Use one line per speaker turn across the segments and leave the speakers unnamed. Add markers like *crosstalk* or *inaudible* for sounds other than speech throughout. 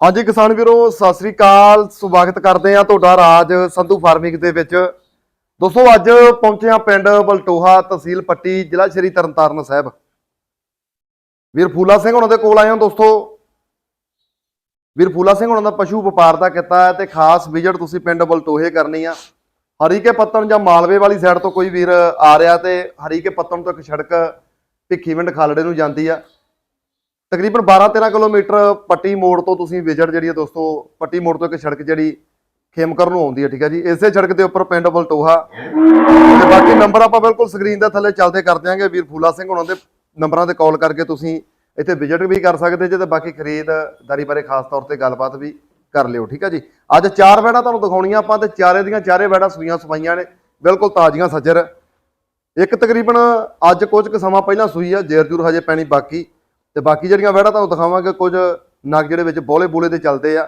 ਹਾਂਜੀ ਕਿਸਾਨ ਵੀਰੋ, ਸਤਿ ਸ੍ਰੀ ਅਕਾਲ। ਸਵਾਗਤ ਕਰਦੇ ਆ ਤੁਹਾਡਾ ਰਾਜ ਸੰਧੂ ਫਾਰਮਿੰਗ ਦੇ ਵਿੱਚ। ਦੋਸਤੋ, ਅੱਜ ਪਹੁੰਚੇ ਆ ਪਿੰਡ ਬਲਟੋਹਾ ਤਹਿਸੀਲ ਪੱਟੀ, ਜ਼ਿਲ੍ਹਾ ਸ਼੍ਰੀ ਤਰਨਤਾਰਨ ਸਾਹਿਬ। ਵੀਰ ਫੂਲਾ ਸਿੰਘ ਉਹਨਾਂ ਦੇ ਕੋਲ ਆਏ ਹਾਂ ਦੋਸਤੋ। ਵੀਰ ਫੂਲਾ ਸਿੰਘ ਉਹਨਾਂ ਦਾ ਪਸ਼ੂ ਵਪਾਰ ਦਾ ਕੀਤਾ ਹੈ ਤੇ ਖਾਸ ਵਿਜ਼ਿਟ ਤੁਸੀਂ ਪਿੰਡ ਬਲਟੋਹੇ ਕਰਨੀ ਆ। ਹਰੀਕੇ ਪੱਤਨ ਜਾਂ ਮਾਲਵੇ ਵਾਲੀ ਸਾਈਡ ਤੋਂ ਕੋਈ ਵੀਰ ਆ ਰਿਹਾ ਤੇ ਹਰੀਕੇ ਪੱਤਨ ਤੋਂ ਇੱਕ ਸੜਕ ਭਿੱਖੀਵਿੰਡ ਖਾਲੜੇ ਨੂੰ ਜਾਂਦੀ ਆ। ਤਕਰੀਬਨ 12-13 ਕਿਲੋਮੀਟਰ ਪੱਟੀ ਮੋੜ ਤੋਂ ਤੁਸੀਂ ਵਿਜ਼ਿਟ ਜਿਹੜੀ ਹੈ ਦੋਸਤੋ, ਪੱਟੀ ਮੋੜ ਤੋਂ ਇੱਕ ਸੜਕ ਜਿਹੜੀ ਖੇਮਕਰ ਨੂੰ ਆਉਂਦੀ ਹੈ, ਠੀਕ ਹੈ ਜੀ? ਇਸੇ ਸੜਕ ਦੇ ਉੱਪਰ ਪਿੰਡ ਬਲਟੋਹਾ ਤੇ ਬਾਕੀ ਨੰਬਰ ਆਪਾਂ ਬਿਲਕੁਲ ਸਕਰੀਨ ਦੇ ਥੱਲੇ ਚੱਲਦੇ ਕਰ ਦਿਆਂਗੇ। ਵੀਰ ਫੂਲਾ ਸਿੰਘ ਉਹਨਾਂ ਦੇ ਨੰਬਰਾਂ ਤੇ ਕਾਲ ਕਰਕੇ ਤੁਸੀਂ ਇੱਥੇ ਵਿਜ਼ਿਟ ਵੀ ਕਰ ਸਕਦੇ ਜੇ ਤੇ ਬਾਕੀ ਖਰੀਦਦਾਰੀ ਬਾਰੇ ਖਾਸ ਤੌਰ ਤੇ ਗੱਲਬਾਤ ਵੀ ਕਰ ਲਿਓ, ਠੀਕ ਹੈ ਜੀ? ਅੱਜ ਚਾਰ ਵੈੜਾਂ ਤੁਹਾਨੂੰ ਦਿਖਾਉਣੀਆਂ ਆਪਾਂ ਤੇ ਚਾਰੇ ਦੀਆਂ ਚਾਰੇ ਵੈੜਾਂ ਸੂਈਆਂ ਸਫਾਈਆਂ ਨੇ, ਬਿਲਕੁਲ ਤਾਜ਼ੀਆਂ ਸੱਜਰ। ਇੱਕ ਤਕਰੀਬਨ ਅੱਜ ਕੁਝ ਕੁ ਸਮਾਂ ਪਹਿਲਾਂ ਸੂਈ ਆ ਜੇਰ ਜੂਰ ਹਜੇ ਪੈਣੀ ਬਾਕੀ। ਤੇ ਬਾਕੀ ਜਿਹੜੀਆਂ ਵੈੜਾਂ ਤੁਹਾਨੂੰ ਦਿਖਾਵਾਂਗੇ ਕੁਝ ਨਗ ਜਿਹੜੇ ਵਿੱਚ ਬੋਲੇ ਬੋਲੇ ਦੇ ਚੱਲਦੇ ਆ।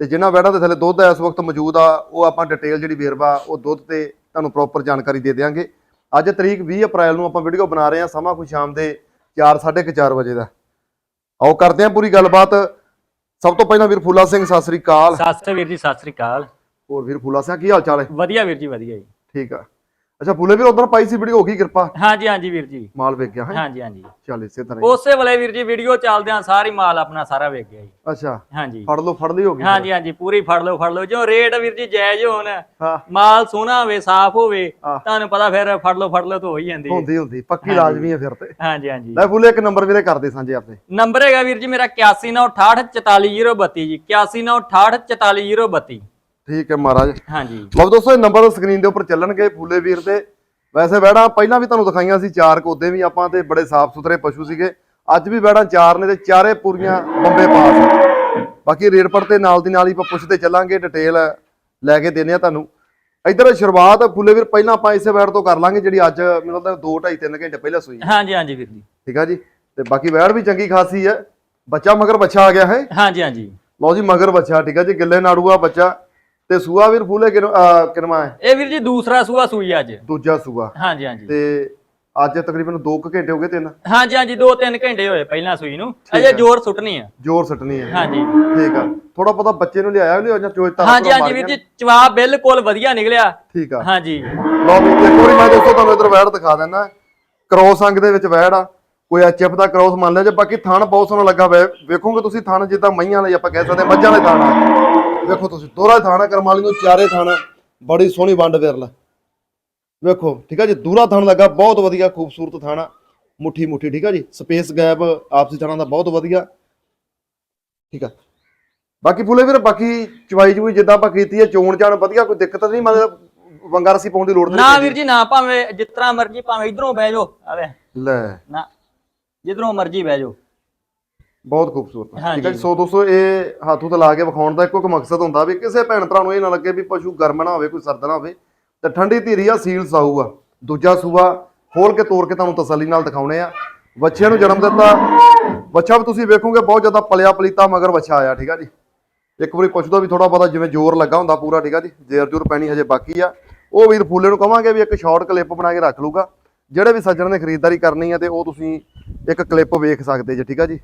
ਤੇ ਜਿਨ੍ਹਾਂ ਵੈੜਾਂ ਦੇ ਥੱਲੇ ਦੁੱਧ ਇਸ ਵਕਤ ਮੌਜੂਦ ਆ ਉਹ ਆਪਾਂ ਡਿਟੇਲ ਜਿਹੜੀ ਵੇਰਵਾ ਉਹ ਦੁੱਧ ਤੇ ਤੁਹਾਨੂੰ ਪ੍ਰੋਪਰ ਜਾਣਕਾਰੀ ਦੇ ਦਿਆਂਗੇ। ਅੱਜ ਤਰੀਕ 20 ਅਪ੍ਰੈਲ ਨੂੰ ਆਪਾਂ ਵੀਡੀਓ ਬਣਾ ਰਹੇ ਹਾਂ ਸਮਾਂ ਕੋਈ ਸ਼ਾਮ ਦੇ 4:30 ਵਜੇ ਦਾ। ਆਓ ਕਰਦੇ ਹਾਂ ਪੂਰੀ ਗੱਲਬਾਤ। ਸਭ ਤੋਂ ਪਹਿਲਾਂ ਵੀਰ ਫੂਲਾ ਸਿੰਘ ਸਤਿ ਸ੍ਰੀ ਅਕਾਲ।
ਸਤਿ ਵੀਰ ਜੀ ਸਤਿ ਸ੍ਰੀ ਅਕਾਲ।
ਹੋਰ ਵੀਰ ਫੂਲਾ ਸਿੰਘ ਕੀ ਹਾਲ ਚਾਲ ਹੈ?
ਵਧੀਆ ਵੀਰ ਜੀ ਵਧੀਆ ਜੀ।
ਠੀਕ ਆ। ਅੱਛਾ ਫੂਲੇ ਵੀਰ ਉਧਰ ਪਾਈ ਸੀ ਵੀਡੀਓ ਹੋ ਗਈ ਕਿਰਪਾ।
ਹਾਂਜੀ ਹਾਂਜੀ ਵੀਰ ਜੀ।
ਮਾਲ ਵੇਚ ਗਿਆ ਹੈ?
ਹਾਂਜੀ ਹਾਂਜੀ।
ਚੱਲ ਇਸੇ ਤਰ੍ਹਾਂ ਹੀ।
ਉਸੇ ਵੇਲੇ ਵੀਰ ਜੀ ਵੀਡੀਓ ਚੱਲਦਿਆਂ ਸਾਰੀ ਮਾਲ ਆਪਣਾ ਸਾਰਾ ਵੇਚ ਗਿਆ ਜੀ।
ਅੱਛਾ
ਹਾਂਜੀ।
ਫੜ ਲਓ ਫੜ ਲਈ ਹੋ ਗਈ
ਹਾਂਜੀ ਹਾਂਜੀ ਪੂਰੀ ਫੜ ਲਓ ਫੜ ਲਓ। ਜੋ ਰੇਟ ਵੀਰ ਜੀ ਜਾਇਜ਼ ਹੋਣ
ਹਾਂ।
ਮਾਲ ਸੋਹਣਾ ਹੋਵੇ ਸਾਫ਼ ਹੋਵੇ
ਹਾਂ।
ਤੁਹਾਨੂੰ ਪਤਾ ਫਿਰ ਫੜ ਲਓ ਫੜ ਲਓ ਤਾਂ ਹੋ ਹੀ ਜਾਂਦੀ ਹੈ।
ਹੁੰਦੀ ਹੁੰਦੀ ਪੱਕੀ। ਲਾਜ਼ਮੀ ਹੈ ਫਿਰ ਤੇ।
ਹਾਂਜੀ ਹਾਂਜੀ।
ਲੈ ਫੂਲੇ ਇੱਕ ਨੰਬਰ ਵੀਰੇ ਕਰਦੇ ਸਾਂਝੇ ਆਪਦੇ
ਨੰਬਰ ਹੈਗਾ ਵੀਰ ਜੀ ਮੇਰਾ 8198644032 ਜੀ 8198644032
ਠੀਕ ਹੈ ਮਹਾਰਾਜ।
ਹਾਂਜੀ।
ਲਓ ਦੋਸਤੋ ਇਹ ਨੰਬਰ ਸਕਰੀਨ ਦੇ ਉੱਪਰ ਚੱਲਣਗੇ ਫੂਲੇ ਵੀਰ ਦੇ। ਵੈਸੇ ਵੈੜਾਂ ਪਹਿਲਾਂ ਵੀ ਤੁਹਾਨੂੰ ਦਿਖਾਈਆਂ ਸੀ ਚਾਰ ਕੋਦੇ ਵੀ ਆਪਾਂ ਤੇ ਬੜੇ ਸਾਫ਼ ਸੁਥਰੇ ਪਸ਼ੂ ਸੀਗੇ। ਅੱਜ ਵੀ ਵੈੜਾਂ ਚਾਰ ਨੇ ਤੇ ਚਾਰੇ ਪੂਰੀਆਂ ਬੰਬੇ ਪਾਸ ਬਾਕੀ ਰੇਟ ਪੜ ਤੇ ਨਾਲ ਦੀ ਨਾਲ ਹੀ ਆਪਾਂ ਪੁੱਛਦੇ ਚੱਲਾਂਗੇ ਡਿਟੇਲ ਲੈ ਕੇ ਦਿੰਦੇ ਆ ਤੁਹਾਨੂੰ। ਇਧਰ ਸ਼ੁਰੂਆਤ ਫੂਲੇ ਵੀਰ ਪਹਿਲਾਂ ਆਪਾਂ ਇਸੇ ਵੈੜ ਤੋਂ ਕਰ ਲਾਂਗੇ ਜਿਹੜੀ ਅੱਜ ਮੈਨੂੰ ਲੱਗਦਾ 2 2.5 3 ਘੰਟੇ ਪਹਿਲਾਂ ਸੂਈ।
ਹਾਂਜੀ ਹਾਂਜੀ ਵੀਰ ਜੀ।
ਠੀਕ ਆ ਜੀ? ਤੇ ਬਾਕੀ ਵੈੜ ਵੀ ਚੰਗੀ ਖਾਸੀ ਹੈ। ਬੱਚਾ ਮਗਰ ਬੱਚਾ ਆ ਗਿਆ ਹੈ।
ਹਾਂਜੀ ਹਾਂਜੀ।
ਲਓ ਜੀ ਮਗਰ ਬੱਚਾ ਠੀਕ ਆ ਜੀ? ਗਿੱਲੇ ਨਾੜੂਆ ਬੱਚਾ। ਤੇ ਸੂਆ ਵੀਰ ਫੂਲੇ ਕਿਨਵਾ ਹੈ?
ਇਹ ਵੀਰ ਜੀ ਦੂਸਰਾ ਸੂਆ ਸੂਈ ਅੱਜ।
ਦੂਜਾ ਸੂਆ।
ਹਾਂਜੀ ਹਾਂਜੀ।
ਤੇ ਅੱਜ ਤਕਰੀਬਨ 2 ਘੰਟੇ ਹੋ ਗਏ ਤਿੰਨ?
ਹਾਂਜੀ ਹਾਂਜੀ 2-3 ਘੰਟੇ ਹੋਏ ਪਹਿਲਾਂ ਸੂਈ ਨੂੰ। ਅਜੇ। ਜ਼ੋਰ ਸੁੱਟਣੀ ਆ।
ਜ਼ੋਰ ਸੱਟਣੀ ਹੈ
ਹਾਂਜੀ।
ਠੀਕ ਆ। ਥੋੜਾ ਪਤਾ ਬੱਚੇ ਨੂੰ ਲਿਆਇਆ ਲਿਓ ਜਾਂ ਚੋਇਤਾ
ਹਾਂਜੀ ਹਾਂਜੀ ਵੀਰ ਜੀ ਜਵਾਬ ਬਿਲਕੁਲ ਵਧੀਆ ਨਿਕਲਿਆ।
ਠੀਕ ਆ।
ਹਾਂਜੀ।
ਲਓ ਵੀ ਇੱਕ ਵਾਰੀ ਮੈਂ ਦੋਸਤੋ ਤੁਹਾਨੂੰ ਇਧਰ ਵੈੜ ਦਿਖਾ ਦਿੰਦਾ। ਕ੍ਰੋਸ ਅੰਗ ਦੇ ਵਿੱਚ ਵੈੜ ਆ। ਕੋਈ ਐਚਐਫ ਦਾ ਕ੍ਰੋਸ ਮੰਨ ਲਿਆ ਜੇ। ਬਾਕੀ ਥਣ ਬਹੁਤ ਸੋਹਣਾ ਲੱਗਾ ਵੇ ਵੇਖੋਗੇ ਤੁਸੀਂ ਥਣ ਜਿੱਦਾਂ ਮਈਆਂ ਲਈ ਆਪਾਂ ਕਹਿ ਸਕਦੇ ਮੱਝਾਂ ਦੇ ਥਣ ਆ। ਵੇਖੋ ਤੁਸੀਂ ਦੋਹਰਾ ਥਣ ਕਰਮਾਲੀ ਨੂੰ ਚਾਰੇ ਥਣ ਬੜੀ ਸੋਹਣੀ ਵੰਡ ਵਿਰਲਾ। ਵੇਖੋ ਠੀਕ ਆ ਜੀ ਦੂਰਾ ਥਣ ਲੱਗਾ ਬਹੁਤ ਵਧੀਆ ਖੂਬਸੂਰਤ ਥਣ ਮੁੱਠੀ ਮੁੱਠੀ ਠੀਕ ਆ ਜੀ ਸਪੇਸ ਗੈਪ ਆਪਸੀ ਥਣਾਂ ਦਾ ਬਹੁਤ ਵਧੀਆ। ਠੀਕ ਆ ਬਾਕੀ ਫੁੱਲੇ ਵੀਰ ਬਾਕੀ ਚਵਾਈ ਚੁਈ ਜਿੱਦਾਂ ਆਪਾਂ ਕੀਤੀ ਹੈ ਚੋਣ ਚਾਣ ਵਧੀਆ ਕੋਈ ਦਿੱਕਤ ਨਹੀਂ ਮਤਲਬ ਵੰਗਾ ਰਸੀ ਪਾਉਣ ਦੀ ਲੋੜ
ਨਾ
ਨਹੀਂ
ਵੀਰ ਜੀ ਨਾ ਭਾਵੇਂ ਤਰ੍ਹਾਂ ਮਰਜ਼ੀ ਭਾਵੇਂ ਇਧਰੋਂ ਬਹਿ ਜਾਓ ਆਵੇ।
ਲੈ।
ਨਾ ਜਿੱਧਰੋਂ ਮਰਜ਼ੀ ਬਹਿ ਜਾਓ।
ਬਹੁਤ ਖੂਬਸੂਰਤ ਠੀਕ ਹੈ। ਜੀ ਸੋ ਦੋਸਤੋ ਇਹ ਹੱਥੋਂ ਤੇ ਲਾ ਕੇ ਵਿਖਾਉਣ ਦਾ ਇੱਕੋ ਇੱਕ ਮਕਸਦ ਹੁੰਦਾ ਵੀ ਕਿਸੇ ਭੈਣ ਭਰਾ ਨੂੰ ਇਹ ਨਾ ਲੱਗੇ ਵੀ ਪਸ਼ੂ ਗਰਮ ਨਾ ਹੋਵੇ ਕੋਈ ਸਰਦ ਨਾ ਹੋਵੇ। ਤੇ ਠੰਡੀ ਧੀਰੀ ਆ ਸੀਲ ਸਾਊ ਆ। ਦੂਜਾ ਸੂਆ ਖੋਲ ਕੇ ਤੋੜ ਕੇ ਤੁਹਾਨੂੰ ਤਸੱਲੀ ਨਾਲ ਦਿਖਾਉਣੇ ਆ। ਬੱਚਿਆਂ ਨੂੰ ਜਨਮ ਦਿੱਤਾ। ਬੱਚਾ ਵੀ ਤੁਸੀਂ ਵੇਖੋਗੇ ਬਹੁਤ ਜ਼ਿਆਦਾ ਪਲਿਆ ਪਲੀਤਾ ਮਗਰ ਬੱਚਾ ਆਇਆ ਠੀਕ ਆ ਜੀ। ਇੱਕ ਵਾਰੀ ਪੁੱਛਦਾ ਵੀ ਥੋੜਾ ਬਹੁਤਾ ਜਿਵੇਂ ਜ਼ੋਰ ਲੱਗਾ ਹੁੰਦਾ ਪੂਰਾ ਠੀਕ ਆ ਜੀ। ਜੇਰ ਜੂਰ ਪੈਣੀ ਹਜੇ ਬਾਕੀ ਆ। ਉਹ ਵੀਰ ਫੂਲੇ ਨੂੰ ਕਵਾਂਗੇ ਵੀ ਇੱਕ ਸ਼ਾਰਟ ਕਲਿੱਪ ਬਣਾ ਕੇ ਰੱਖ ਲੂਗਾ ਜਿਹੜੇ ਵੀ ਸੱਜਣ ਨੇ ਖਰੀਦਦਾਰੀ ਕਰਨੀ ਆ ਤੇ ਉਹ ਤੁਸੀਂ ਇੱਕ ਕਲਿੱਪ ਵੇਖ ਸਕਦੇ ਜੀ ਠੀਕ ਆ ਜੀ।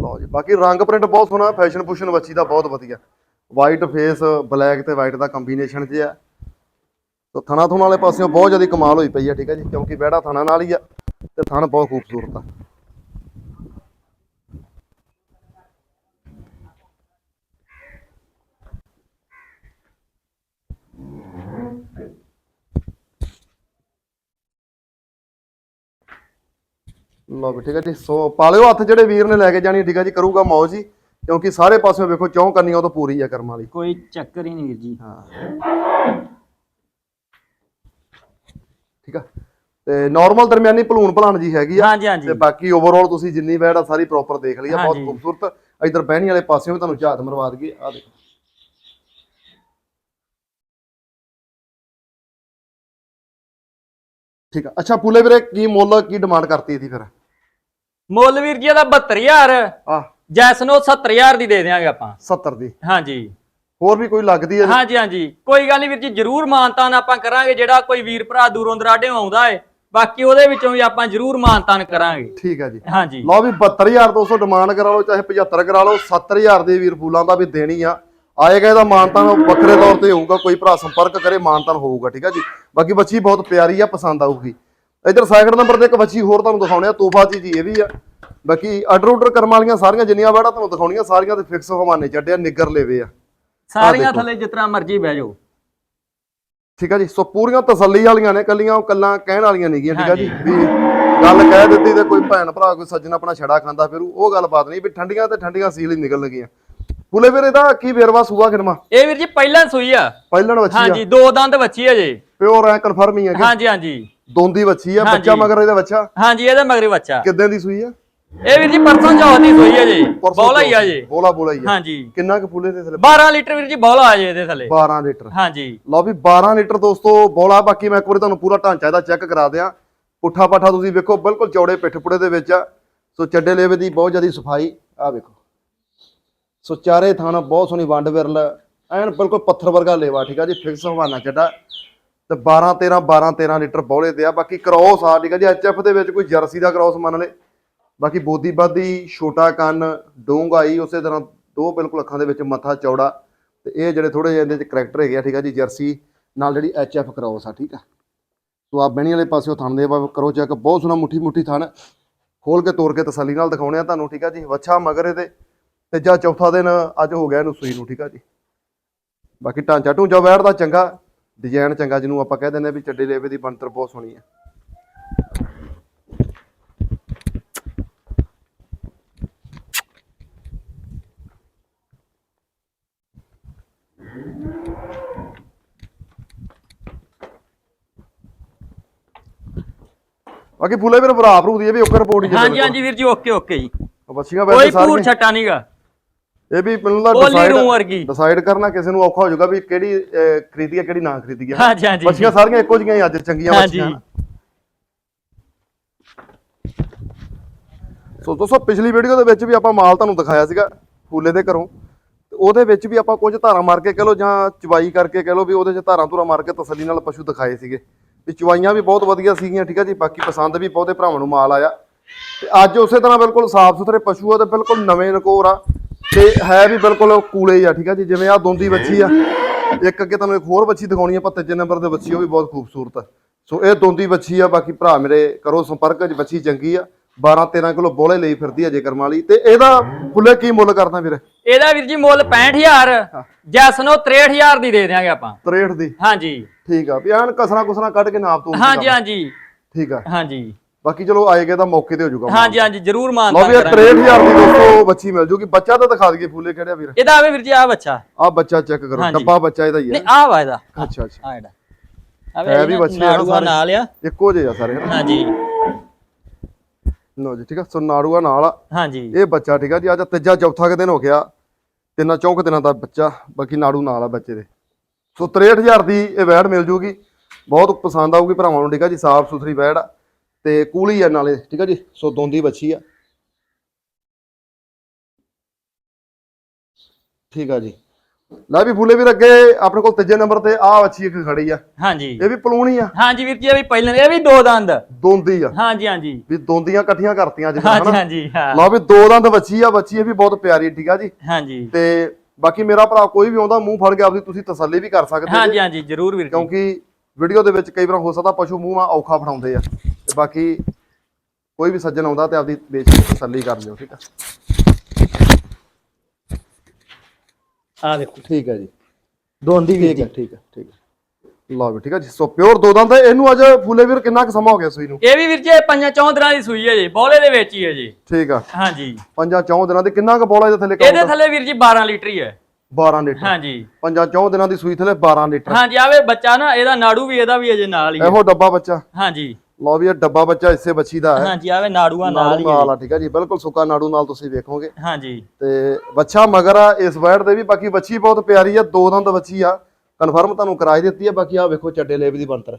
ਲਓ ਜੀ, ਬਾਕੀ ਰੰਗ ਪ੍ਰਿੰਟ ਬਹੁਤ ਸੋਹਣਾ ਫੈਸ਼ਨ ਫੂਸ਼ਨ ਬੱਚੀ ਦਾ ਬਹੁਤ ਵਧੀਆ। ਵਾਈਟ ਫੇਸ ਬਲੈਕ ਤੇ ਵਾਈਟ ਦਾ ਕੰਬੀਨੇਸ਼ਨ ਜਿਹਾ। ਹੈ ਥਣਾ ਥੁਣ ਵਾਲੇ ਪਾਸਿਓਂ ਬਹੁਤ ਜ਼ਿਆਦਾ ਕਮਾਲ ਹੋਈ ਪਈ ਹੈ ਠੀਕ ਹੈ ਜੀ, ਕਿਉਂਕਿ ਵਿਹੜਾ ਥਣਾ ਨਾਲ ਹੀ ਆ, ਤੇ ਥਣ ਬਹੁਤ ਖੂਬਸੂਰਤ ਆ। ਲਓ ਵੀ ਠੀਕ ਹੈ ਜੀ। ਸੋ ਪਾਲਿਓ ਹੱਥ ਜਿਹੜੇ ਵੀਰ ਨੇ ਲੈ ਕੇ ਜਾਣੀ ਠੀਕ ਹੈ ਜੀ ਕਰੂਗਾ ਮੌਜ ਹੀ ਕਿਉਂਕਿ ਸਾਰੇ ਪਾਸਿਓਂ ਵੇਖੋ ਚੌਂ ਕਰਨੀ ਉਹ ਤਾਂ ਪੂਰੀ ਆ ਕਰਮ ਵਾਲੀ।
ਕੋਈ ਚੱਕਰ ਹੀ ਨਹੀਂ ਵੀਰ ਜੀ।
ਹਾਂ। ਠੀਕ ਆ। ਤੇ ਨਾਰਮਲ ਦਰਮਿਆਨੀ ਭਲੂਣ ਭਲਾਣ ਜੀ ਹੈਗੀ ਆ।
ਹਾਂਜੀ ਹਾਂਜੀ।
ਤੇ ਬਾਕੀ ਓਵਰਆਲ ਤੁਸੀਂ ਜਿੰਨੀ ਵੈੜ ਆ ਸਾਰੀ ਪ੍ਰੋਪਰ ਦੇਖ ਲਈ ਆ ਬਹੁਤ। ਖੂਬਸੂਰਤ। ਇਧਰ ਬਹਿਣੀ ਵਾਲੇ ਪਾਸਿਓਂ ਵੀ ਤੁਹਾਨੂੰ ਝਾਤ ਮਰਵਾ ਦਈਏ। ਆ ਦੇਖੋ। ਠੀਕ ਆ। ਅੱਛਾ ਪੂਲੇ ਵੀਰੇ ਕੀ ਮੁੱਲ ਕੀ ਡਿਮਾਂਡ ਕਰਤੀ ਇਹਦੀ ਫਿਰ?
ਮੁੱਲ ਵੀਰ ਜੀ ਇਹਦਾ 72000
ਆ।
ਜੈਸ ਨੂੰ 70000 ਦੀ ਦੇ ਦਿਆਂਗੇ ਆਪਾਂ।
70 ਦੀ।
ਹਾਂਜੀ।
ਹੋਰ ਵੀ ਕੋਈ ਲੱਗਦੀ ਹੈ
ਹਾਂਜੀ ਹਾਂਜੀ। ਕੋਈ ਗੱਲ ਨਹੀਂ ਵੀਰ ਜੀ ਜਰੂਰ ਮਾਨਤਾਨ ਆਪਾਂ ਕਰਾਂਗੇ ਜਿਹੜਾ ਕੋਈ ਵੀਰ ਭਰਾ ਦੂਰੋਂ ਦਰਾਡਿਓਂ ਆਉਂਦਾ ਏ। ਬਾਕੀ ਉਹਦੇ ਵਿੱਚੋਂ ਵੀ ਆਪਾਂ ਜ਼ਰੂਰ ਮਾਨਤਾਨ ਕਰਾਂਗੇ।
ਠੀਕ ਹੈ ਜੀ।
ਹਾਂਜੀ।
ਲਓ ਵੀ 72200 ਡਿਮਾਂਡ ਕਰਾ ਲਓ ਚਾਹੇ 75 ਕਰਾ ਲਓ 70000 ਦੇ ਵੀਰ ਫੂਲਾਂ ਦਾ ਵੀ ਦੇਣੀ ਆ। ਆਏਗਾ ਇਹਦਾ ਮਾਨਤਾਨ ਵੱਖਰੇ ਤੌਰ ਤੇ ਹੋਊਗਾ ਕੋਈ ਭਰਾ ਸੰਪਰਕ ਕਰੇ ਮਾਨਤਾਨ ਹੋਊਗਾ ਠੀਕ ਹੈ ਜੀ। ਬਾਕੀ ਬੱਚੀ ਬਹੁਤ ਪਿਆਰੀ ਆ ਪਸੰਦ ਆਊਗੀ। ਇਧਰ ਸੈਕਿੰਡ ਨੰਬਰ ਤੇ ਇੱਕ ਬੱਚੀ ਹੋਰ ਤੁਹਾਨੂੰ ਦਿਖਾਉਣੇ ਆ ਤੋਹਫਾ ਜੀ ਜੀ ਇਹ ਵੀ ਆ। ਬਾਕੀ ਆਰਡਰ ਆਰਡਰ ਕਰਮ ਵਾਲੀਆਂ ਸਾਰੀਆਂ ਜਿੰਨੀਆਂ ਵੜਾ ਤੁਹਾਨੂੰ ਦਿਖਾਉਣੀਆਂ ਸਾਰੀਆਂ ਤੇ ਫਿਕਸ ਹਵਾਨੇ ਚੱਡੇ ਆ ਨਿੱਗਰ ਲੇਵੇ ਆ।
ਸਾਰੀਆਂ। ਥੱਲੇ ਜਿਤਨਾ ਮਰਜ਼ੀ ਬਹਿ ਜਾਓ।
ਠੀਕ ਆ ਜੀ ਸੋ ਪੂਰੀਆਂ ਤਸੱਲੀ ਵਾਲੀਆਂ ਨੇ ਕੱਲੀਆਂ ਉਹ ਕੱਲਾਂ ਕਹਿਣ ਵਾਲੀਆਂ ਨਹੀਂਗੀਆਂ ਠੀਕ ਆ ਜੀ। ਵੀ ਗੱਲ ਕਹਿ ਦਿੱਤੀ ਤੇ ਕੋਈ ਭੈਣ ਭਰਾ ਕੋਈ ਸੱਜਣ ਆਪਣਾ ਛੜਾ ਖਾਂਦਾ ਫਿਰੂ ਉਹ ਗੱਲ ਬਾਤ ਨਹੀਂ ਵੀ ਠੰਡੀਆਂ ਤੇ ਠੰਡੀਆਂ ਸੀਲ ਹੀ ਨਿਕਲਣਗੀਆਂ ਫੁੱਲੇ ਵੀਰ ਇਹਦਾ ਕੀ ਵੇਰਵਾ ਸੂਆ ਖਿਡਮਾ
ਇਹ ਵੀਰ ਜੀ ਪਹਿਲਾਂ ਸੂਈ ਆ।
ਪਹਿਲਣ ਬੱਚੀ ਆ।
ਹਾਂਜੀ ਦੋ ਦੰਦ ਵੱਛੀ ਹੈ ਜੀ।
ਪਿਓਰ ਐ ਕਨਫਰਮ ਹੀ ਆ
ਹਾਂਜੀ ਹਾਂਜੀ।
ਦੋਂਦੀ ਬੱਚੀ ਆ। ਬੱਚਾ ਮਗਰ ਇਹਦਾ ਬੱਚਾ
ਹਾਂਜੀ ਇਹਦੇ ਮਗਰੇ ਬੱਚਾ
ਕਿੱਦਾਂ ਦੀ ਸੂਈ ਆ?
ਇਹ ਵੀਰ ਜੀ ਪਰਸੋਂ ਚੌਥ ਦੀ ਸੂਈ ਹੈ ਜੀ। ਬੋਲਾ ਹੀ ਆ। ਜੀ।
ਬੋਲਾ ਬੋਲਾ ਹੀ ਆ।
ਹਾਂਜੀ।
ਕਿੰਨਾ ਕੁ ਫੁੱਲੇ ਦੇ ਥੱਲੇ?
12 ਲੀਟਰ ਵੀਰ ਜੀ ਬੋਲਾ ਆ ਜੇ ਇਹਦੇ ਥੱਲੇ।
12 ਲੀਟਰ।
ਹਾਂਜੀ।
ਲਓ ਵੀ 12 ਲੀਟਰ ਦੋਸਤੋ ਬੋਲਾ। ਬਾਕੀ ਮੈਂ ਇੱਕ ਵਾਰੀ ਤੁਹਾਨੂੰ ਪੂਰਾ ਢਾਂਚਾ ਇਹਦਾ ਚੈੱਕ ਕਰਾ ਦਿਆਂ। ਪੁੱਠਾ ਪਾਠਾ ਤੁਸੀਂ ਵੇਖੋ ਬਿਲਕੁਲ ਚੌੜੇ ਪਿੱਠ ਪੁੜੇ ਦੇ ਵਿੱਚ ਆ। ਸੋ ਚੱਡੇ ਲੇਵੇ ਦੀ ਬਹੁਤ ਜ਼ਿਆਦਾ ਸਫ਼ਾਈ ਆ ਵੇਖੋ। ਸੋ ਚਾਰੇ ਥਾਣਾ ਬਹੁਤ ਸੋਹਣੀ ਵੰਡ ਵਿਰਲ ਐਨ ਬਿਲਕੁਲ ਪੱਥਰ ਵਰਗਾ ਲੇਵਾ ਠੀਕ ਆ ਜੀ? ਫਿਕਸ ਹਵਾਨਾ ਚੱਡਾ। ਤੇ 12 13 12 13 ਲੀਟਰ ਬੋਲੇ ਤੇ ਆ। ਬਾਕੀ ਕ੍ਰੋਸ ਆ, ਠੀਕ ਆ ਜੀ ਐਚਐਫ ਦੇ ਵਿੱਚ ਕੋਈ ਜਰਸੀ ਦਾ ਕ੍ਰੋਸ ਮੰਨ ਲੈ ਬਾਕੀ ਬੋਦੀ ਬਾਦੀ, ਛੋਟਾ ਕੰਨ ਡੂੰਘਾਈ ਉਸੇ ਤਰ੍ਹਾਂ ਦੋ ਬਿਲਕੁਲ ਅੱਖਾਂ ਦੇ ਵਿੱਚ ਮੱਥਾ ਚੌੜਾ। ਤੇ ਇਹ ਜਿਹੜੇ ਥੋੜੇ ਜਿਹੇ ਇਹਦੇ ਚ ਕਰੈਕਟਰ ਹੈਗੇ ਆ, ਠੀਕ ਆ ਜੀ, ਜਰਸੀ ਨਾਲ ਜਿਹੜੀ ਐਚਐਫ ਕ੍ਰੋਸ ਆ, ਠੀਕ ਆ। ਸੋ ਆ ਬਹਿਣੀ ਵਾਲੇ ਪਾਸੇ ਉਹ ਥਣ ਦੇ ਵਾ ਕਰੋ ਚੈੱਕ, ਬਹੁਤ ਸੋਹਣਾ ਮੁੱਠੀ ਮੁੱਠੀ ਥਣ। ਖੋਲ ਕੇ ਤੋੜ ਕੇ ਤਸੱਲੀ ਨਾਲ ਦਿਖਾਉਣੇ ਆ ਤੁਹਾਨੂੰ, ਠੀਕ ਆ ਜੀ, ਵੱਛਾ ਮਗਰ ਇਹਦੇ। ਤੇ ਜਾਂ ਚੌਥਾ ਦਿਨ ਅੱਜ ਹੋ ਗਿਆ ਇਹਨੂੰ ਸੂਈ ਨੂੰ, ਠੀਕ ਆ ਜੀ। ਬਾਕੀ ਢਾਂਚਾ ਢੂੰਚਾ ਵੈੜ ਦਾ ਚੰਗਾ। ਡਿਜ਼ਾਈਨ ਚੰਗਾ ਜਿਹਨੂੰ ਆਪਾਂ ਕਹਿ ਦਿੰਦੇ ਆ ਵੀ ਚੱਡੇ ਲੇਵੇ ਦੀ ਬਣਤਰ ਬਹੁਤ ਸੋਹਣੀ ਆ ਬਾਕੀ ਫੁੱਲੇ ਵੀਰ ਭਰਾ ਭਰੂ ਦੀ ਇਹ ਵੀ ਓਕੇ ਰਿਪੋਰਟ ਹੀ
ਹਾਂਜੀ ਹਾਂਜੀ ਵੀਰ ਜੀ ਓਕੇ ਓਕੇ ਜੀ। ਕੋਈ
ਵੈਸੇ
ਪੂਰ
ਸਾਰੀਆਂ
ਛੱਟਾ ਨਹੀਂਗਾ
ਇਹ ਵੀ ਮੈਨੂੰ ਦਾ
ਬੋਲੀ
ਡਿਸਾਈਡ
ਵਰਗੀ।
ਡਿਸਾਈਡ ਕਰਨਾ ਕਿਸੇ ਨੂੰ ਔਖਾ ਹੋ ਜਾਊਗਾ ਵੀ ਕਿਹੜੀ ਅਹ, ਖਰੀਦੀ ਹੈ ਕਿਹੜੀ ਨਾ ਖਰੀਦੀ ਹੈ।
ਹਾਂਜੀ ਹਾਂਜੀ।
ਬੱਚੀਆਂ ਸਾਰੀਆਂ ਇੱਕੋ ਜਿਹੀਆਂ ਹੀ ਅੱਜ ਚੰਗੀਆਂ
ਹਾਂਜੀ।
ਬੱਚੀਆਂ। ਸੋ ਦੋਸਤੋ ਪਿਛਲੀ ਵੀਡੀਓ ਦੇ ਵਿੱਚ ਵੀ ਆਪਾਂ ਮਾਲ ਤੁਹਾਨੂੰ ਦਿਖਾਇਆ ਸੀਗਾ ਫੂਲੇ ਦੇ ਘਰੋਂ। ਤੇ ਉਹਦੇ ਵਿੱਚ ਵੀ ਆਪਾਂ ਕੁਝ ਧਾਰਾਂ ਮਾਰ ਕੇ ਕਹ ਲਓ ਜਾਂ ਚਵਾਈ ਕਰਕੇ ਕਹ ਲਓ ਵੀ ਉਹਦੇ 'ਚ ਧਾਰਾਂ ਧੁਰਾ ਮਾਰ ਕੇ ਤਸੱਲੀ ਨਾਲ ਪਸ਼ੂ ਦਿਖਾਏ ਸੀਗੇ। ਵੀ ਚਵਾਈਆਂ ਵੀ ਬਹੁਤ ਵਧੀਆ ਸੀਗੀਆਂ ਠੀਕ ਹੈ ਜੀ? ਬਾਕੀ ਪਸੰਦ ਵੀ ਬਹੁਤੇ ਭਰਾਵਾਂ ਨੂੰ ਮਾਲ ਆਇਆ। ਤੇ ਅੱਜ ਉਸੇ ਤਰ੍ਹਾਂ ਬਿਲਕੁਲ ਸਾਫ਼ ਸੁਥਰੇ ਪਸ਼ੂ ਆ ਤੇ ਬਿਲਕੁਲ ਨਵੇਂ ਨਕੋਰ ਆ। ਤੇ ਹੈ ਵੀ ਬਿਲਕੁਲ ਕੂਲੇ ਹੀ ਆ ਠੀਕ ਆ ਜੀ? ਜਿਵੇਂ ਆ ਦੋਂਦੀ ਬੱਚੀ ਆ। ਇੱਕ ਅੱਗੇ ਤੁਹਾਨੂੰ ਇੱਕ ਹੋਰ ਬੱਚੀ ਦਿਖਾਉਣੀ ਆ ਆਪਾਂ ਤੀਜੇ ਨੰਬਰ ਦੇ ਬੱਚੀ ਉਹ ਵੀ ਬਹੁਤ ਖੂਬਸੂਰਤ ਆ। ਸੋ ਇਹ ਦੋਂਦੀ ਬੱਚੀ ਆ ਬਾਕੀ ਭਰਾ ਮੇਰੇ ਕਰੋ ਸੰਪਰਕ ਚ ਬੱਚੀ ਚੰਗੀ ਆ। 12 13 ਕਿਲੋ ਬੋਲੇ ਲਈ ਫਿਰਦੀ ਆ ਜੇ ਕਰਮ ਵਾਲੀ ਤੇ ਇਹਦਾ ਫੁੱਲੇ ਕੀ ਮੁੱਲ ਕਰਦਾ ਵੀਰੇ?
ਇਹਦਾ ਵੀਰ ਜੀ ਮੁੱਲ 65000 ਜੈਸ ਨੂੰ 63000 ਦੀ ਦੇ ਦਿਆਂਗੇ ਆਪਾਂ।
63 ਦੀ?
ਹਾਂਜੀ।
ਠੀਕ ਆ ਵੀ ਐਨ ਕਸਰਾ ਕੁਸਰਾ ਕੱਢ ਕੇ ਨਾਪ ਤੋਂ
ਹਾਂਜੀ ਹਾਂਜੀ।
ਠੀਕ ਆ।
ਹਾਂਜੀ।
ਬਾਕੀ ਚਲੋ ਆਏਗੇ ਤਾਂ ਮੌਕੇ ਤੇ ਹੋ ਜਾਊਗਾ
ਹਾਂਜੀ ਹਾਂਜੀ ਜਰੂਰ
ਲਓ
ਮਾਨਤਾ
ਵੀ ਇਹ
ਕਰਾਂਗੇ।
63000 ਦੀ ਦੋਸਤੋ ਬੱਚੀ ਮਿਲ ਜੂਗੀ। ਬੱਚਾ ਤਾਂ ਦਿਖਾ ਦਈਏ ਫੁੱਲੇ ਕਿਹੜਿਆ ਵੀਰ?
ਇਹਦਾ ਆਵੇ ਵੀਰ ਜੀ ਆ ਬੱਚਾ।
ਆ ਬੱਚਾ ਚੈੱਕ ਕਰੋ
ਹਾਂਜੀ।
ਡੱਬਾ ਬੱਚਾ ਇਹਦਾ ਹੀ
ਨਹੀਂ ਆ ਵਾ ਇਹਦਾ।
ਅੱਛਾ ਅੱਛਾ।
ਆ ਇਹਦਾ।
ਹੈ ਵੀ ਬੱਚੇ ਆ ਨਾ
ਨਾੜੂਆ
ਸਾਰੇ।
ਨਾਲ ਆ।
ਇੱਕੋ ਜਿਹੇ ਆ ਸਾਰੇ ਹਨਾ?
ਹਾਂਜੀ।
ਲਓ ਜੀ ਠੀਕ ਆ। ਸੋ ਨਾੜੂਆ ਨਾਲ ਆ।
ਹਾਂਜੀ।
ਇਹ ਬੱਚਾ ਠੀਕ ਆ ਜੀ ਅੱਜ ਤੀਜਾ ਚੌਥਾ ਕੁ ਦਿਨ ਹੋ ਗਿਆ। ਤਿੰਨਾਂ ਚੌਂਕ ਦਿਨਾਂ ਦਾ ਬੱਚਾ ਬਾਕੀ ਨਾੜੂ ਨਾਲ ਆ ਬੱਚੇ ਦੇ। ਸੋ 63000 ਦੀ ਇਹ ਵੈੜ ਮਿਲ ਜੂਗੀ। ਬਹੁਤ ਪਸੰਦ ਆਊਗੀ ਭਰਾਵਾਂ ਨੂੰ ਠੀਕ ਆ ਜੀ ਸਾਫ਼ ਸੁਥਰੀ ਵੈੜ ਆ। ਤੇ ਕੂਲੀ ਆ ਨਾਲੇ ਠੀਕ ਆ ਜੀ? ਸੋ ਦੋਂਦੀ ਬੱਚੀ ਆ। ਠੀਕ ਆ ਜੀ। ਲੈ ਵੀ ਫੁੱਲੇ ਵੀਰ ਅੱਗੇ ਆਪਣੇ ਕੋਲ ਤੀਜੇ ਨੰਬਰ ਤੇ ਆ ਬੱਚੀ ਇੱਕ ਖੜੀ ਆ।
ਹਾਂਜੀ।
ਇਹ ਵੀ ਪਲੂਣੀ ਆ।
ਹਾਂਜੀ ਵੀਰ ਜੀ ਇਹ ਵੀ ਪਹਿਲਾਂ ਇਹ ਵੀ ਦੋ ਦੰਦ।
ਦੋਂਦੀ ਆ।
ਹਾਂਜੀ ਹਾਂਜੀ।
ਵੀ ਦੋਂਦੀਆਂ ਇਕੱਠੀਆਂ ਕਰਤੀਆਂ ਅੱਜ
ਹਾਂਜੀ ਹਾਂਜੀ ਹਾਂ।
ਲਓ ਵੀ ਦੋ ਦੰਦ ਬੱਚੀ ਆ ਬੱਚੀ ਇਹ ਵੀ ਬਹੁਤ ਪਿਆਰੀ ਠੀਕ ਆ ਜੀ?
ਹਾਂਜੀ।
ਤੇ ਬਾਕੀ ਮੇਰਾ ਭਰਾ ਕੋਈ ਵੀ ਆਉਂਦਾ ਮੂੰਹ ਫੜ ਕੇ ਆਪਦੀ ਤੁਸੀਂ ਤਸੱਲੀ ਵੀ ਕਰ ਸਕਦੇ
ਹਾਂਜੀ
ਜੀ
ਹਾਂਜੀ ਜਰੂਰ ਵੀਰ ਜੀ।
ਕਿਉਂਕਿ ਵੀਡੀਓ ਦੇ ਵਿੱਚ ਕਈ ਵਾਰ ਹੋ ਸਕਦਾ ਪਸ਼ੂ ਮੂੰਹ ਆ ਔਖਾ ਫੜਾਉਂਦੇ ਆ। ਤੇ ਬਾਕੀ ਕੋਈ ਵੀ ਸੱਜਣ ਆਉਂਦਾ ਤੇ ਆਪਦੀ ਕੇ ਤਸੱਲੀ ਕਰ ਲਿਓ ਠੀਕ ਆ?
ਆ ਦੇਖੋ।
ਠੀਕ ਹੈ ਜੀ।
ਦੋਂਦੀ
ਠੀਕ ਹੈ ਠੀਕ ਹੈ ਠੀਕ ਹੈ ਲਓ ਵੀ ਠੀਕ ਹੈ ਜੀ। ਸੋ ਪਿਓਰ ਦੋ ਦੰਦ ਇਹਨੂੰ ਅੱਜ ਫੁੱਲੇ ਵੀਰ ਕਿੰਨਾ ਕੁ ਸਮਾਂ ਹੋ ਗਿਆ ਸੂਈ ਨੂੰ?
ਇਹ ਵੀ ਵੀਰ ਜੀ ਪੰਜਾਂ ਚੌਂ ਦਿਨਾਂ ਦੀ ਸੂਈ ਹੈ ਜੀ। ਬੋਲੇ ਦੇ ਵਿੱਚ ਹੀ ਹੈ ਜੀ।
ਠੀਕ ਆ।
ਹਾਂਜੀ।
ਪੰਜਾਂ ਚੌਂ ਦਿਨਾਂ ਦੇ ਕਿੰਨਾ ਕੁ ਬੋਲਾ ਇਹਦੇ ਥੱਲੇ
ਇਹਦੇ ਥੱਲੇ ਵੀਰ ਜੀ 12 ਲੀਟਰ ਹੀ ਹੈ।
12 ਲੀਟਰ।
ਹਾਂਜੀ।
ਪੰਜਾਂ ਚੌਂ ਦਿਨਾਂ ਦੀ ਸੂਈ ਥੱਲੇ 12 ਲੀਟਰ।
ਹਾਂਜੀ ਆਵੇ ਬੱਚਾ ਨਾ ਇਹਦਾ ਨਾੜੂ ਵੀ ਇਹਦਾ ਵੀ ਅਜੇ ਨਾਲ ਹੀ ਹੈ
ਇਹੋ ਡੱਬਾ ਬੱਚਾ।
ਹਾਂਜੀ।
ਲਓ ਵੀ ਇਹ ਡੱਬਾ ਬੱਚਾ ਇਸੇ ਬੱਚੀ ਦਾ ਹੈ।
ਹਾਂਜੀ ਆਵੇ ਨਾੜੂਆ ਨਾਲ ਹੀ ਹੈ
ਨਾਲ ਆ ਠੀਕ ਹੈ ਜੀ। ਬਿਲਕੁਲ ਸੁੱਕਾ ਨਾੜੂ ਨਾਲ ਤੁਸੀਂ ਵੇਖੋਗੇ।
ਜੀ। ਹਾਂਜੀ।
ਤੇ ਬੱਚਾ ਮਗਰ ਆ ਇਸ ਵੈੜ ਦੇ ਵੀ ਬਾਕੀ ਬੱਚੀ ਬਹੁਤ ਪਿਆਰੀ ਆ ਦੋ ਦੰਦ ਬੱਚੀ ਆ। ਕਨਫਰਮ ਤੁਹਾਨੂੰ ਕਰਾਈ ਦਿੱਤੀ ਆ ਬਾਕੀ ਆ ਵੇਖੋ ਚੱਡੇ ਲੇਵ ਦੀ ਬਣਤਰ।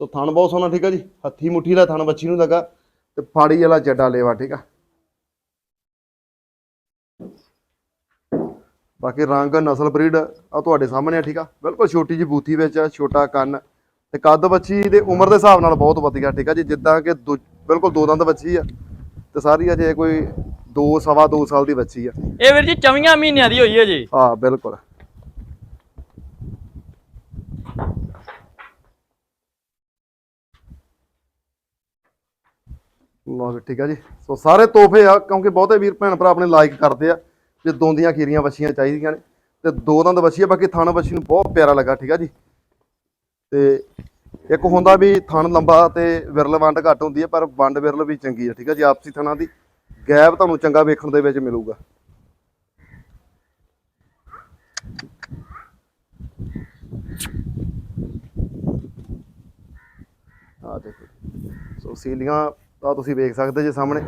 ਤੋ ਥਣ ਬਹੁਤ ਸੋਹਣਾ ਠੀਕ ਆ ਜੀ। ਹੱਥੀ ਮੁੱਠੀ ਦਾ ਥਣ ਬੱਚੀ ਨੂੰ ਲੱਗਾ। ਤੇ ਫਾੜੀ ਵਾਲਾ ਚੱਡਾ ਲੇਵਾ ਠੀਕ ਆ। ਬਾਕੀ ਰੰਗ ਨਸਲ ਬਰੀਡ ਆ ਤੁਹਾਡੇ ਸਾਹਮਣੇ ਆ ਠੀਕ ਆ? ਬਿਲਕੁਲ ਛੋਟੀ ਜੀ ਬੂਥੀ ਵਿੱਚ ਆ ਛੋਟਾ ਕੰਨ ਤੇ ਕੱਦ ਬੱਚੀ ਦੇ ਉਮਰ ਦੇ ਹਿਸਾਬ ਨਾਲ ਬਹੁਤ ਵਧੀਆ ਠੀਕ ਆ ਜੀ? ਜਿੱਦਾਂ ਕਿ ਬਿਲਕੁਲ ਦੋ ਦੰਦ ਬੱਚੀ ਆ ਤੇ ਸਾਰੀ ਅਜੇ ਕੋਈ 2 ਸਵਾ 2 ਸਾਲ ਦੀ ਬੱਚੀ ਆ।
ਇਹ ਵੀਰ ਜੀ 24 ਮਹੀਨਿਆਂ ਦੀ ਹੋਈ ਹੈ ਜੀ।
ਹਾਂ ਬਿਲਕੁਲ। ਵੀ ਠੀਕ ਆ ਜੀ। ਸੋ ਸਾਰੇ ਤੋਹਫੇ ਆ ਕਿਉਂਕਿ ਬਹੁਤੇ ਵੀਰ ਭੈਣ ਭਰਾ ਆਪਣੇ ਲਾਈਕ ਕਰਦੇ ਆ। ਜੇ ਦੋਂਦੀਆਂ ਖੀਰੀਆਂ ਵੱਛੀਆਂ ਚਾਹੀਦੀਆਂ ਨੇ, ਤੇ ਦੋ ਦੰਦ ਵੱਛੀ ਆ, ਬਾਕੀ ਥਣ ਵੱਛੀ ਨੂੰ ਬਹੁਤ ਪਿਆਰਾ ਲੱਗਾ, ਠੀਕ ਆ ਜੀ। ਤੇ ਇੱਕ ਹੁੰਦਾ ਵੀ ਥਣ ਲੰਬਾ ਤੇ ਵਿਰਲ ਵੰਡ ਘੱਟ ਹੁੰਦੀ ਹੈ ਪਰ ਵੰਡ ਵਿਰਲ ਵੀ ਚੰਗੀ ਹੈ ਠੀਕ ਹੈ ਜੀ, ਆਪਸੀ ਥਣਾਂ ਦੀ ਗੈਪ ਤੁਹਾਨੂੰ ਚੰਗਾ ਵੇਖਣ ਦੇ ਵਿੱਚ ਮਿਲੂਗਾ। ਆ ਦੇਖੋ, ਸੋ ਸੀਲੀਆਂ ਤਾਂ ਤੁਸੀਂ ਵੇਖ ਸਕਦੇ ਜੇ ਸਾਹਮਣੇ।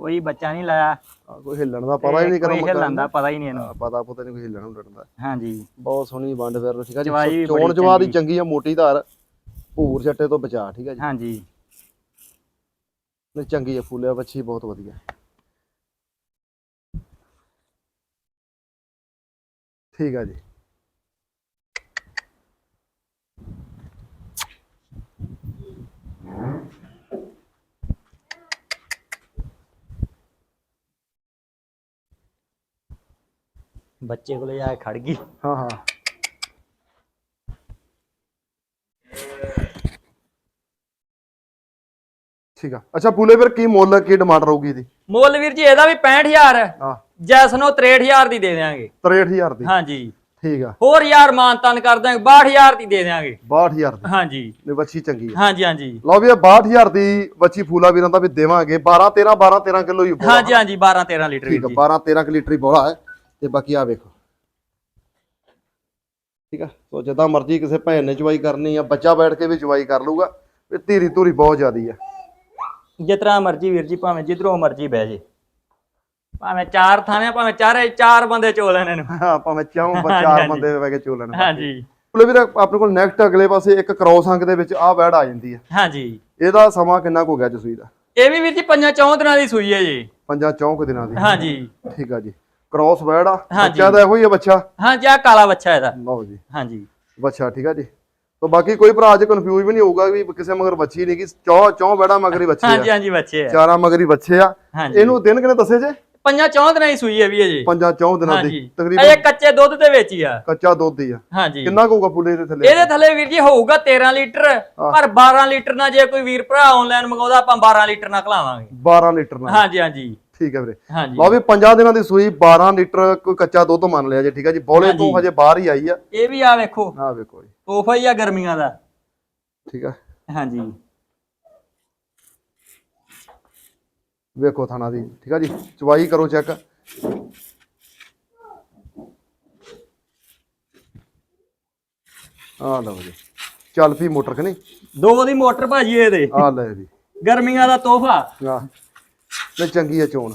ਕੋਈ ਬੱਚਾ ਨਹੀਂ ਲਾਇਆ।
ਕੋਈ ਹਿੱਲਣ ਦਾ ਪਤਾ ਹੀ ਨਹੀਂ
ਕੋਈ
ਕਰਮ
ਹਿੱਲਣ ਦਾ ਪਤਾ ਹੀ ਨਹੀਂ ਇਹਨੂੰ।
ਪਤਾ ਪਤਾ ਨਹੀਂ ਕੋਈ ਹਿੱਲਣ ਹੁੱਲਣ ਦਾ।
ਹਾਂਜੀ।
ਬਹੁਤ ਸੋਹਣੀ ਵੰਡ ਫਿਰ ਠੀਕ ਆ ਜੀ।
ਚਵਾਈ ਵੀ
ਸੋ
ਬੜੀ
ਚੋਣ ਜਵਾ ਦੀ
ਚੰਗੀ।
ਆ ਮੋਟੀ ਧਾਰ। ਭੂਰ ਛੱਟੇ ਤੋਂ ਬਚਾ ਠੀਕ ਆ ਜੀ।
ਹਾਂਜੀ।
ਨਹੀਂ ਚੰਗੀ ਆ ਫੁੱਲਿਆ ਬੱਚੀ ਬਹੁਤ ਵਧੀਆ। ਠੀਕ ਆ ਜੀ।
ਬੱਚੇ ਕੋਲੇ ਜਾ ਕੇ ਖੜ ਗਈ।
ਹਾਂ ਹਾਂ। ਠੀਕ ਆ। ਅੱਛਾ ਫੁੱਲੇ ਫਿਰ ਕੀ ਮੁੱਲ ਕੀ ਡਿਮਾਂਡ ਰਹੂਗੀ ਇਹਦੀ?
ਮੁੱਲ ਵੀਰ ਜੀ ਇਹਦਾ ਵੀ 65000
ਹਾਂ।
ਜੈਸਨੋ 63000 ਦੀ ਦੇ ਦੇਵਾਂਗੇ
63000 ਦੀ?
ਹਾਂਜੀ।
ਠੀਕ ਆ।
ਹੋਰ ਯਾਰ ਮਾਨਤਨ ਕਰ ਦਾਂਗੇ 62000 ਦੀ ਦੇ ਦੇਵਾਂਗੇ
62000 ਦੀ?
ਹਾਂਜੀ।
ਨੇ ਬੱਚੀ ਚੰਗੀ ਆ।
ਹਾਂਜੀ ਹਾਂਜੀ।
ਲਓ ਵੀ ਇਹ 62000 ਦੀ ਬੱਚੀ ਫੂਲਾ ਵੀਰਾਂ ਦਾ ਵੀ ਦੇਵਾਂਗੇ। 12 13 12 13 ਕਿਲੋ ਹੀ
ਹਾਂਜੀ ਹਾਂਜੀ 12 13 ਲੀਟਰ
ਠੀਕ
ਵੀਰ
ਆ
ਜੀ।
12 13 ਕਿ ਲੀਟਰ ਹੀ ਬੋਲਾ ਹੈ। ਤੇ ਬਾਕੀ ਆ ਵੇਖੋ। ਠੀਕ ਆ? ਸੋ ਜਿੱਦਾਂ ਮਰਜ਼ੀ ਕਿਸੇ ਭੈਣ ਨੇ ਚਵਾਈ ਕਰਨੀ ਆ ਬੱਚਾ ਬੈਠ ਕੇ ਵੀ ਚਵਾਈ ਕਰ ਲੂਗਾ ਇਹ ਧੀਰੀ ਧੂਰੀ ਬਹੁਤ ਜ਼ਿਆਦੀ ਆ।
ਜਿਤਨਾ ਮਰਜ਼ੀ ਵੀਰ ਜੀ ਭਾਵੇਂ ਜਿੱਧਰੋਂ ਮਰਜ਼ੀ ਬਹਿ ਜੇ। ਭਾਵੇਂ ਚਾਰ ਥਾਣੇ ਭਾਵੇਂ ਚਾਰੇ ਚਾਰ ਬੰਦੇ ਚੋ ਲੈਣ ਇਹਨੂੰ।
ਹਾਂ ਭਾਵੇਂ ਚਾਹੋਂ ਚਾਰ। ਬੰਦੇ ਬੈ ਕੇ ਚੋਲਣ
ਹਾਂਜੀ।
ਚਲੋ ਵੀਰ ਆਪਣੇ ਕੋਲ ਨੈਕਸਟ ਅਗਲੇ ਪਾਸੇ ਇੱਕ ਕ੍ਰੋਸ ਅੰਕ ਦੇ ਵਿੱਚ ਆ ਵੈੜ ਆ ਜਾਂਦੀ ਹੈ
ਹਾਂਜੀ।
ਇਹਦਾ ਸਮਾਂ ਕਿੰਨਾ ਕੁ ਹੋ ਗਿਆ ਜਸੂਈ ਦਾ?
ਇਹ ਵੀ ਵੀਰ ਜੀ ਪੰਜਾਂ ਚੌਂ ਦਿਨਾਂ ਦੀ ਸੂਈ ਹੈ ਜੀ।
ਪੰਜਾਂ ਚੌਂ ਕੁ ਦਿਨਾਂ ਦੀ।
ਹਾਂਜੀ।
ਠੀਕ ਆ ਜੀ। ਕ੍ਰੋਸ ਵੈੜ ਆ
ਹਾਂਜੀ।
ਬੱਚਾ ਦਾ ਇਹੋ ਹੀ ਆ ਬੱਚਾ।
ਹਾਂਜੀ ਆ ਕਾਲਾ ਬੱਚਾ ਇਹਦਾ।
ਲਓ ਜੀ।
ਹਾਂਜੀ।
ਬੱਚਾ ਠੀਕ ਆ ਜੀ। ਤੋਂ ਬਾਕੀ ਕੋਈ ਭਰਾ ਜੇ ਕਨਫਿਊਜ਼ ਵੀ ਨਹੀਂ ਹੋਊਗਾ ਵੀ ਕਿਸੇ ਮਗਰ ਬੱਚੀ ਨਹੀਂ ਕਿ ਚੌ ਚੌ ਬੈੜਾ ਮਗਰੀ ਬੱਚੇ
ਹਾਂਜੀ
ਆ।
ਹਾਂਜੀ ਬੱਚੇ ਆ।
ਚਾਰਾਂ ਮਗਰੀ ਬੱਚੇ ਆ।
ਹਾਂਜੀ।
ਇਹਨੂੰ ਦਿਨ ਕਿਨੇ ਦੱਸੇ ਜੇ?
ਪੰਜਾਂ ਚੌਂ ਦਿਨਾਂ ਦੀ ਸੂਈ ਹੈ ਵੀ ਇਹ ਜੀ।
ਪੰਜਾਂ ਚੌ ਦਿਨਾਂ ਦੀ
ਹਾਂਜੀ। ਇਹ
ਤਕਰੀਬਨ
ਕੱਚੇ ਦੁੱਧ ਦੇ ਵਿੱਚ ਹੀ ਆ।
ਕੱਚਾ ਦੁੱਧ ਹੀ ਆ।
ਹਾਂਜੀ।
ਕਿੰਨਾ ਕੁ ਹੋਊਗਾ ਫੁੱਲੇ ਦੇ ਥੱਲੇ?
ਇਹਦੇ ਥੱਲੇ ਵੀਰ ਜੀ ਹੋਊਗਾ 13 ਲੀਟਰ ਪਰ 12 ਲੀਟਰ ਨਾਲ ਜੇ ਕੋਈ ਵੀਰ ਭਰਾ ਆਨਲਾਈਨ ਮੰਗਾਉਂਦਾ ਆਪਾਂ 12 ਲੀਟਰ ਨਾਲ ਖਲਾਵਾਂਗੇ।
12 ਲੀਟਰ ਨਾਲ।
ਹਾਂਜੀ ਹਾਂਜੀ।
ਠੀਕ ਹੈ ਵੀਰੇ।
ਹਾਂਜੀ।
ਲਓ ਵੀ ਪੰਜਾਂ ਦਿਨਾਂ ਦੀ ਸੂਈ 12 ਲੀਟਰ ਕੋਈ ਕੱਚਾ ਦੁੱਧ ਮੰਨ ਲਿਆ ਜੇ ਠੀਕ ਆ ਜੀ। ਬੋਲੇ ਤੋਂ ਹਜੇ ਬਾਹਰ ਹੀ ਆਈ ਆ।
ਇਹ ਵੀ ਆ ਵੇਖੋ।
ਆ ਵੇਖੋ ਜੀ।
ਤੋਹਫਾ ਹੀ ਆ ਗਰਮੀਆਂ ਦਾ।
ਠੀਕ ਆ
ਹਾਂਜੀ।
ਵੇਖੋ ਥਾਣਾ ਦੀ ਠੀਕ ਆ ਜੀ। ਚਵਾਈ ਕਰੋ ਚੈੱਕ। ਆ ਲਓ ਜੀ। ਚੱਲ ਪਈ ਮੋਟਰ ਕਿ ਨਹੀਂ?
ਦੋ ਦੀ ਮੋਟਰ ਭਾਜੀ ਇਹਦੇ।
ਆ ਲੈ ਜੀ।
ਗਰਮੀਆਂ ਦਾ ਤੋਹਫਾ।
ਨਹੀਂ ਚੰਗੀ ਆ ਚੋਣ।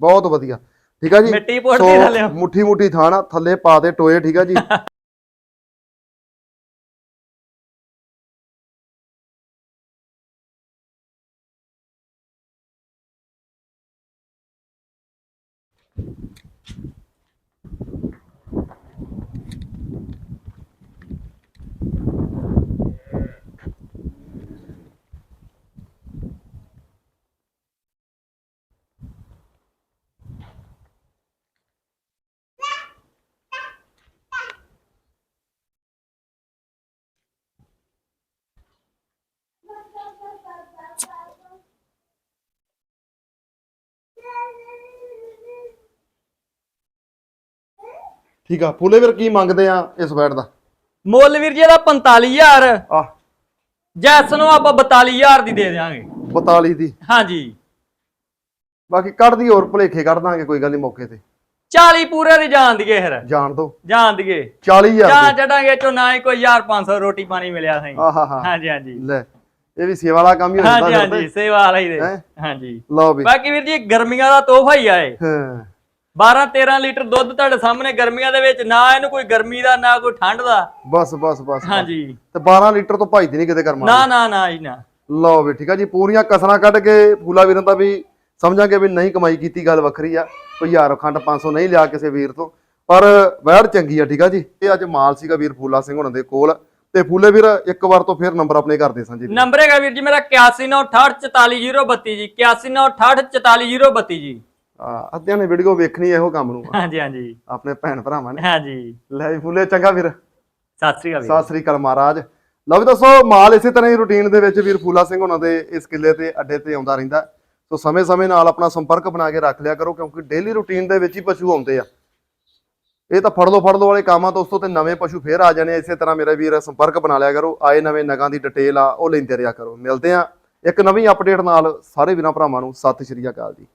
ਬਹੁਤ ਵਧੀਆ। ਠੀਕ ਆ ਜੀ?
ਮਿੱਟੀ ਪੁੱਟਦੀ
ਸੋ,
ਥੱਲਿਓਂ।
ਮੁੱਠੀ ਮੁੱਠੀ ਥਾਣਾ ਥੱਲੇ ਪਾ ਦੇ ਟੋਏ ਠੀਕ ਆ ਜੀ? *laughs* ਠੀਕ ਆ ਫੁੱਲੇ ਵੀਰ ਕੀ ਮੰਗਦੇ ਆ ਇਸ ਬੈਡ ਦਾ?
ਮੁੱਲ ਵੀਰ ਜੀ ਇਹਦਾ 45000
ਆ
ਜੈਸ ਨੂੰ ਆਪਾਂ 42000 ਦੀ ਦੇ ਦੇਵਾਂਗੇ
42 ਦੀ।
ਹਾਂਜੀ।
ਬਾਕੀ ਕੱਢਦੀ ਹੋਰ ਭਲੇਖੇ ਕੱਢ ਦਾਂਗੇ ਕੋਈ ਗੱਲ ਨਹੀਂ ਮੌਕੇ ਤੇ।
40 ਪੂਰੇ ਦੀ ਜਾਣ ਦੀਏ ਫਿਰ।
ਜਾਣ ਦੋ।
ਜਾਣ ਦੀਏ।
40000
ਜਾਂ ਚੜਾਂਗੇ ਚੋ ਨਾ ਹੀ ਕੋਈ 1500 ਰੋਟੀ ਪਾਣੀ ਮਿਲਿਆ ਸਹੀ ਹਾਂਜੀ ਹਾਂਜੀ।
ਲੈ ਇਹ ਵੀ ਸੇਵਾ ਵਾਲਾ ਕੰਮ ਹੀ ਹੋ
ਹਾਂਜੀ ਹਾਂਜੀ ਸੇਵਾ ਵਾਲਾ ਹੀ ਦੇ? ਹਾਂਜੀ।
ਲਓ ਵੀ।
ਬਾਕੀ ਵੀਰ ਜੀ ਗਰਮੀਆਂ ਦਾ ਤੋਹਫਾ ਹੀ ਆਏ
ਹਾਂ।
12 13 ਲੀਟਰ ਦੁੱਧ ਤੁਹਾਡੇ ਸਾਹਮਣੇ ਗਰਮੀਆਂ ਦੇ ਵਿੱਚ ਨਾ ਇਹਨੂੰ ਕੋਈ ਗਰਮੀ ਦਾ ਨਾ ਕੋਈ ਠੰਡ ਦਾ।
ਬਸ ਬਸ ਬਸ
ਹਾਂਜੀ।
ਤੇ 12 ਲੀਟਰ ਤੋਂ ਭਾਈਦੀ ਨਹੀਂ ਕਿਤੇ ਕਰਮਾ
ਨਾ ਨਾ ਨਾ ਜੀ ਨਾ।
ਲਓ ਵੀ ਠੀਕ ਆ ਜੀ ਪੂਰੀਆਂ ਕਸਰਾਂ ਕੱਢ ਕੇ ਫੂਲਾ ਵੀਰਾਂ ਦਾ ਵੀ ਸਮਝਾਂਗੇ ਵੀ ਨਹੀਂ ਕਮਾਈ ਕੀਤੀ ਗੱਲ ਵੱਖਰੀ ਆ। ਕੋਈ ਹਜ਼ਾਰ ਖੰਡ 500 ਨਹੀਂ ਲਿਆ ਕਿਸੇ ਵੀਰ ਤੋਂ। ਪਰ ਵੈੜ ਚੰਗੀ ਆ ਠੀਕ ਆ ਜੀ। ਇਹ ਅੱਜ ਮਾਲ ਸੀਗਾ ਵੀਰ ਫੂਲਾ ਸਿੰਘ ਹੁਣਾਂ ਦੇ ਕੋਲ। ਤੇ ਫੂਲੇ ਵੀਰ ਇੱਕ ਵਾਰ ਤੋਂ ਫਿਰ ਨੰਬਰ ਆਪਣੇ ਘਰ ਦੇ ਸਾਂਝੇ ਵੀਰ।
ਨੰਬਰ ਹੈਗਾ ਵੀਰ ਜੀ ਮੇਰਾ 8198644032 ਜੀ। 8198644032 ਜੀ।
ਅੱਧਿਆਂ ਨੇ ਵੀਡੀਓ ਵੇਖਣੀ ਇਹੋ ਕੰਮ ਨੂੰ।
ਹਾਂਜੀ ਹਾਂਜੀ।
ਆਪਣੇ ਭੈਣ ਭਰਾਵਾਂ ਨੇ।
ਹਾਂਜੀ।
ਲੈ ਜੀ ਫੂਲੇ ਚੰਗਾ ਵੀਰ
ਸਤਿ ਸ੍ਰੀ ਅਕਾਲ
ਸਤਿ ਸ੍ਰੀ ਅਕਾਲ ਮਹਾਰਾਜ। ਲਓ ਵੀ ਦੱਸੋ ਮਾਲ ਇਸੇ ਤਰ੍ਹਾਂ ਹੀ ਰੂਟੀਨ ਦੇ ਵਿੱਚ ਵੀਰ ਫੂਲਾ ਸਿੰਘ ਉਹਨਾਂ ਦੇ ਇਸ ਕਿੱਲੇ ਤੇ ਅੱਡੇ ਤੇ ਆਉਂਦਾ ਰਹਿੰਦਾ। ਸੋ ਸਮੇਂ-ਸਮੇਂ ਨਾਲ ਆਪਣਾ ਸੰਪਰਕ ਬਣਾ ਕੇ ਰੱਖ ਲਿਆ ਕਰੋ ਕਿਉਂਕਿ ਡੇਲੀ ਰੂਟੀਨ ਦੇ ਵਿੱਚ ਹੀ ਪਸ਼ੂ ਆਉਂਦੇ ਆ। ਇਹ ਤਾਂ ਫੜ ਲੋ ਫੜ ਲੋ ਵਾਲੇ ਕੰਮ ਆ ਦੋਸਤੋ ਤੇ ਨਵੇਂ ਪਸ਼ੂ ਫੇਰ ਆ ਜਾਣੇ। ਇਸੇ ਤਰ੍ਹਾਂ ਮੇਰਾ ਵੀਰ ਸੰਪਰਕ ਬਣਾ ਲਿਆ ਕਰੋ। ਆਏ ਨਵੇਂ ਨਗਾਂ ਦੀ ਡਿਟੇਲ ਆ ਉਹ ਲੈਂਦੇ ਰਿਹਾ ਕਰੋ। ਮਿਲਦੇ ਆ ਇੱਕ ਨਵੀਂ ਅਪਡੇਟ ਨਾਲ। ਸਾਰੇ ਵੀਰਾਂ ਭਰਾਵਾਂ ਨੂੰ ਸਤਿ ਸ਼੍ਰੀ ਅਕਾਲ ਜੀ।